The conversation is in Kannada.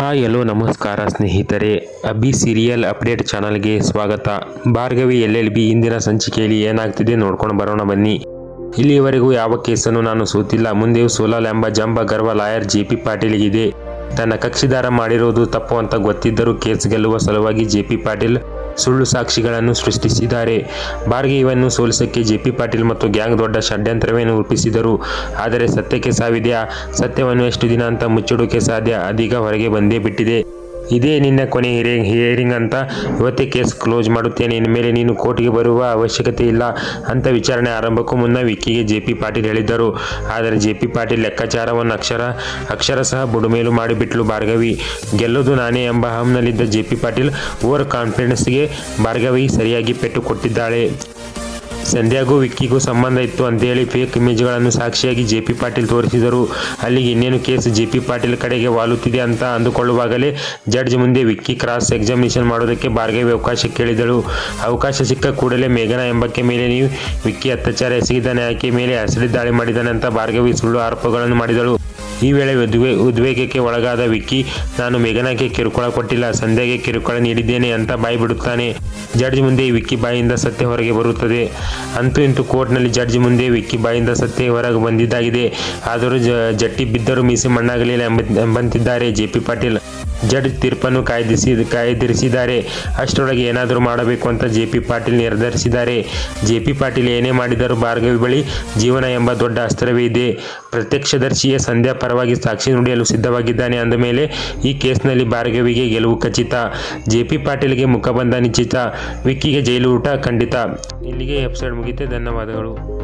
ಹಾಯ್ ಹಲೋ ನಮಸ್ಕಾರ ಸ್ನೇಹಿತರೆ. ಅಭಿ ಸೀರಿಯಲ್ ಅಪ್ಡೇಟ್ ಚಾನಲ್ಗೆ ಸ್ವಾಗತ. ಭಾರ್ಗವಿ, ಎಲ್ ಎಲ್ ಬಿ ಇಂದಿನ ಸಂಚಿಕೆಯಲ್ಲಿ ಏನಾಗ್ತಿದೆ ನೋಡ್ಕೊಂಡು ಬರೋಣ ಬನ್ನಿ. ಇಲ್ಲಿಯವರೆಗೂ ಯಾವ ಕೇಸನ್ನು ನಾನು ಸೋತಿಲ್ಲ. ಮುಂದೆಯೂ ಸೋಲಾಲ್ ಎಂಬ ಜಂಬ ಗರ್ವ ಲಾಯರ್ ಜೆ ಪಿ ಪಾಟೀಲ್ಗಿದೆ. ತನ್ನ ಕಕ್ಷಿದಾರ ಮಾಡಿರೋದು ತಪ್ಪು ಅಂತ ಗೊತ್ತಿದ್ದರೂ ಕೇಸ್ ಗೆಲ್ಲುವ ಸಲುವಾಗಿ ಜೆ ಪಿ ಪಾಟೀಲ್ ಸುಳ್ಳು ಸಾಕ್ಷಿಗಳನ್ನು ಸೃಷ್ಟಿಸಿದ್ದಾರೆ. ಭಾರ್ಗವಿಯನ್ನು ಸೋಲಿಸಕ್ಕೆ ಜೆ ಪಿ ಪಾಟೀಲ್ ಮತ್ತು ಗ್ಯಾಂಗ್ ದೊಡ್ಡ ಷಡ್ಯಂತ್ರವೇನು ರೂಪಿಸಿದರು. ಆದರೆ ಸತ್ಯಕ್ಕೆ ಸಾವಿದೆಯಾ? ಸತ್ಯವನ್ನು ಎಷ್ಟು ದಿನ ಅಂತ ಮುಚ್ಚಿಡೋಕೆ ಸಾಧ್ಯ? ಅದೀಗ ಹೊರಗೆ ಬಂದೇ ಬಿಟ್ಟಿದೆ. ಇದೇ ನಿನ್ನ ಕೊನೆ ಹಿಯರಿಂಗ್ ಹಿಯರಿಂಗ್ ಅಂತ ಇವತ್ತೇ ಕೇಸ್ ಕ್ಲೋಸ್ ಮಾಡುತ್ತೇನೆ. ಇನ್ಮೇಲೆ ನೀನು ಕೋರ್ಟ್ಗೆ ಬರುವ ಅವಶ್ಯಕತೆ ಇಲ್ಲ ಅಂತ ವಿಚಾರಣೆ ಆರಂಭಕ್ಕೂ ಮುನ್ನ ವಿಕ್ಕಿಗೆ ಜೆ ಪಿ ಪಾಟೀಲ್ ಹೇಳಿದ್ದರು. ಆದರೆ ಜೆ ಪಿ ಪಾಟೀಲ್ ಲೆಕ್ಕಾಚಾರವನ್ನು ಅಕ್ಷರ ಅಕ್ಷರ ಸಹ ಬುಡುಮೇಲು ಮಾಡಿಬಿಟ್ಲು ಭಾರ್ಗವಿ. ಗೆಲ್ಲೋದು ನಾನೇ ಎಂಬ ಹಮ್ನಲ್ಲಿದ್ದ ಜೆ ಪಿ ಪಾಟೀಲ್ ಓವರ್ ಕಾನ್ಫಿಡೆನ್ಸ್ಗೆ ಭಾರ್ಗವಿ ಸರಿಯಾಗಿ ಪೆಟ್ಟು ಕೊಟ್ಟಿದ್ದಾಳೆ. ಸಂಧ್ಯಾಗೂ ವಿಕ್ಕಿಗೂ ಸಂಬಂಧ ಇತ್ತು ಅಂತೇಳಿ ಫೇಕ್ ಇಮೇಜ್ಗಳನ್ನು ಸಾಕ್ಷಿಯಾಗಿ ಜೆ ಪಿ ಪಾಟೀಲ್ ತೋರಿಸಿದರು. ಅಲ್ಲಿಗೆ ಇನ್ನೇನು ಕೇಸ್ ಜೆ ಪಿ ಪಾಟೀಲ್ ಕಡೆಗೆ ವಾಲುತ್ತಿದೆ ಅಂತ ಅಂದುಕೊಳ್ಳುವಾಗಲೇ ಜಡ್ಜ್ ಮುಂದೆ ವಿಕ್ಕಿ ಕ್ರಾಸ್ ಎಕ್ಸಾಮಿನೇಷನ್ ಮಾಡೋದಕ್ಕೆ ಭಾರ್ಗವಿ ಅವಕಾಶ ಕೇಳಿದಳು. ಅವಕಾಶ ಸಿಕ್ಕ ಕೂಡಲೇ ಮೇಘನಾ ಎಂಬಕ್ಕೆ ಮೇಲೆ ನೀವು ವಿಕ್ಕಿ ಅತ್ಯಾಚಾರ ಎಸಗಿದ್ದಾನೆ, ಆಕೆ ಮೇಲೆ ಹಸಿಡಿ ದಾಳಿ ಮಾಡಿದ್ದಾನೆ ಅಂತ ಭಾರ್ಗವಿ ಸುಳ್ಳು ಆರೋಪಗಳನ್ನು ಮಾಡಿದಳು. ಈ ವೇಳೆ ಉದ್ವೇ ಉದ್ವೇಗಕ್ಕೆ ಒಳಗಾದ ವಿಕ್ಕಿ, ನಾನು ಮೇಘನಾಗೆ ಕಿರುಕುಳ ಕೊಟ್ಟಿಲ್ಲ, ಸಂಧ್ಯಾಗೆ ಕಿರುಕುಳ ನೀಡಿದ್ದೇನೆ ಅಂತ ಬಾಯಿ ಬಿಡುತ್ತಾನೆ. ಜಡ್ಜ್ ಮುಂದೆ ವಿಕ್ಕಿ ಬಾಯಿಂದ ಸತ್ಯ ಹೊರಗೆ ಬರುತ್ತದೆ. ಅಂತೂ ಇಂತೂ ಕೋರ್ಟ್ನಲ್ಲಿ ಜಡ್ಜ್ ಮುಂದೆ ವಿಕ್ಕಿ ಬಾಯಿಂದ ಸತ್ಯ ಹೊರಗೆ ಬಂದಿದ್ದಾಗಿದೆ. ಆದರೂ ಜಟ್ಟಿ ಬಿದ್ದರೂ ಮೀಸೆ ಮಣ್ಣಾಗಲಿಲ್ಲ ಎಂಬ ಎಂಬಂತಿದ್ದಾರೆ ಜೆ ಪಿ ಪಾಟೀಲ್. ಜಡ್ಜ್ ತೀರ್ಪನ್ನು ಕಾಯ್ದಿಸಿ ಕಾಯ್ದಿರಿಸಿದ್ದಾರೆ. ಅಷ್ಟರೊಳಗೆ ಏನಾದರೂ ಮಾಡಬೇಕು ಅಂತ ಜೆ ಪಿ ಪಾಟೀಲ್ ನಿರ್ಧರಿಸಿದ್ದಾರೆ. ಜೆ ಪಿ ಪಾಟೀಲ್ ಏನೇ ಮಾಡಿದರೂ ಭಾರ್ಗವಿ ಬಳಿ ಜೀವನ ಎಂಬ ದೊಡ್ಡ ಅಸ್ತ್ರವೇ ಇದೆ. ಪ್ರತ್ಯಕ್ಷದರ್ಶಿಯ ಸಂಧ್ಯಾ ಪರವಾಗಿ ಸಾಕ್ಷಿ ನುಡಿಯಲು ಸಿದ್ಧವಾಗಿದ್ದಾನೆ ಅಂದ ಮೇಲೆ ಈ ಕೇಸ್ನಲ್ಲಿ ಭಾರ್ಗವಿಗೆ ಗೆಲುವು ಖಚಿತ. ಜೆ ಪಿ ಪಾಟೀಲ್ಗೆ ಮುಖಬಂಧ ನಿಶ್ಚಿತ. ವಿಕ್ಕಿಗೆ ಜೈಲು ಊಟ ಖಂಡಿತ. ಇಲ್ಲಿಗೆ ಎಪಿಸೋಡ್ ಮುಗಿತೆ. ಧನ್ಯವಾದಗಳು.